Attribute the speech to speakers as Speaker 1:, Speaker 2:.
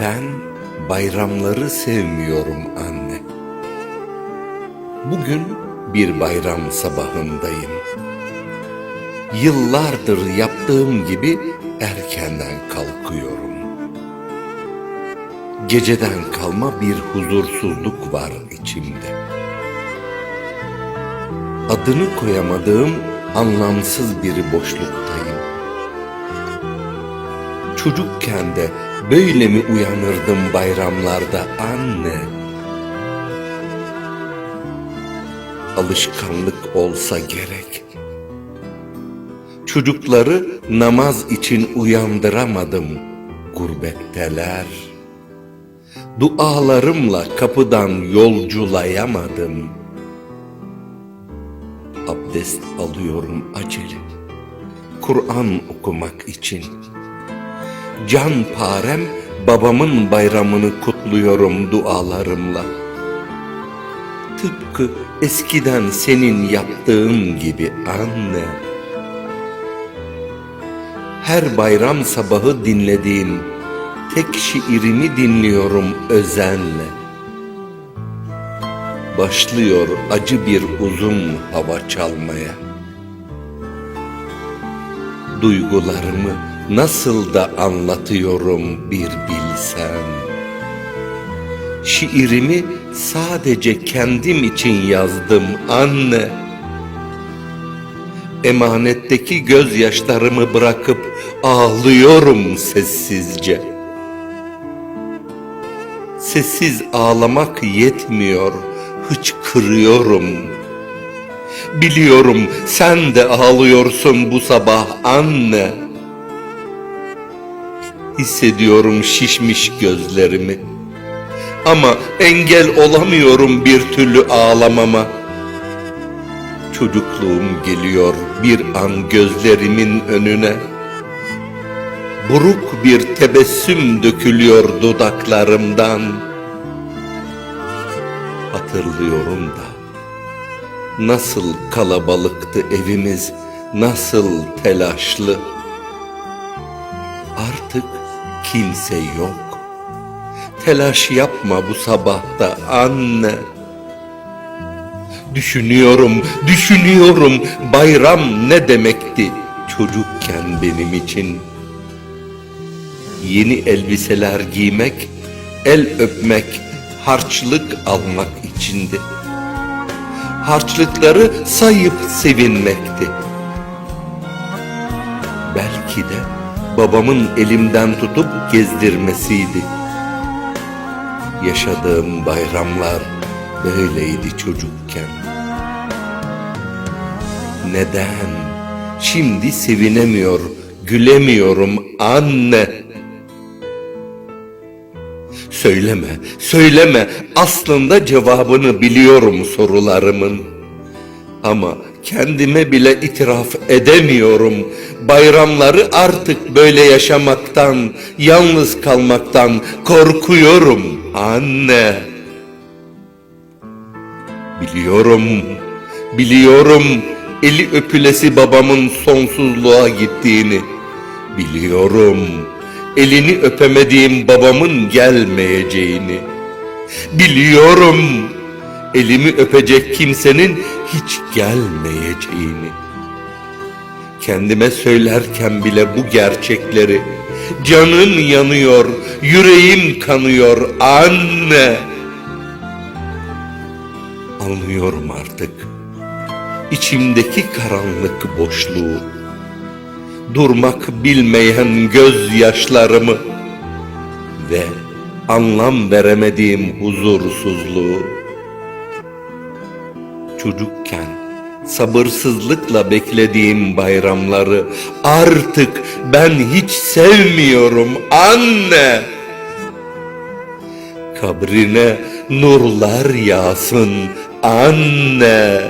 Speaker 1: Ben bayramları sevmiyorum anne. Bugün bir bayram sabahındayım. Yıllardır yaptığım gibi erkenden kalkıyorum. Geceden kalma bir huzursuzluk var içimde. Adını koyamadığım anlamsız bir boşluktayım. Çocukken de böyle mi uyanırdım bayramlarda anne? Alışkanlık olsa gerek. Çocukları namaz için uyandıramadım. Gurbetteler. Dualarımla kapıdan yolculayamadım. Abdest alıyorum acele. Kur'an okumak için. Can parem babamın bayramını kutluyorum dualarımla. Tıpkı eskiden senin yaptığın gibi anne. Her bayram sabahı dinlediğim tek şiirimi dinliyorum özenle. Başlıyor acı bir uzun hava çalmaya. Duygularımı nasıl da anlatıyorum bir bilsen. Şiirimi sadece kendim için yazdım anne. Emanetteki gözyaşlarımı bırakıp ağlıyorum sessizce. Sessiz ağlamak yetmiyor, hıçkırıyorum. Biliyorum sen de ağlıyorsun bu sabah anne. Hissediyorum şişmiş gözlerimi. Ama engel olamıyorum bir türlü ağlamama. Çocukluğum geliyor bir an gözlerimin önüne. Buruk bir tebessüm dökülüyor dudaklarımdan. Hatırlıyorum da nasıl kalabalıktı evimiz, nasıl telaşlı. Artık kimse yok. Telaş yapma bu sabahta anne. Düşünüyorum, düşünüyorum bayram ne demekti çocukken benim için. Yeni elbiseler giymek, el öpmek, harçlık almak içindi. Harçlıkları sayıp sevinmekti. Belki de babamın elimden tutup gezdirmesiydi. Yaşadığım bayramlar böyleydi çocukken. Neden? Şimdi sevinemiyor, gülemiyorum anne. Söyleme, söyleme. Aslında cevabını biliyorum sorularımın. Ama kendime bile itiraf edemiyorum. Bayramları artık böyle yaşamaktan, yalnız kalmaktan korkuyorum anne. Biliyorum, biliyorum eli öpülesi babamın sonsuzluğa gittiğini. Biliyorum elini öpemediğim babamın gelmeyeceğini. Biliyorum elimi öpecek kimsenin hiç gelmeyeceğini. Kendime söylerken bile bu gerçekleri canım yanıyor, yüreğim kanıyor anne. Anlıyorum artık içimdeki karanlık boşluğu durmak bilmeyen gözyaşlarımı ve anlam veremediğim huzursuzluğu. Çocukken sabırsızlıkla beklediğim bayramları artık ben hiç sevmiyorum anne. Kabrine nurlar yağsın anne.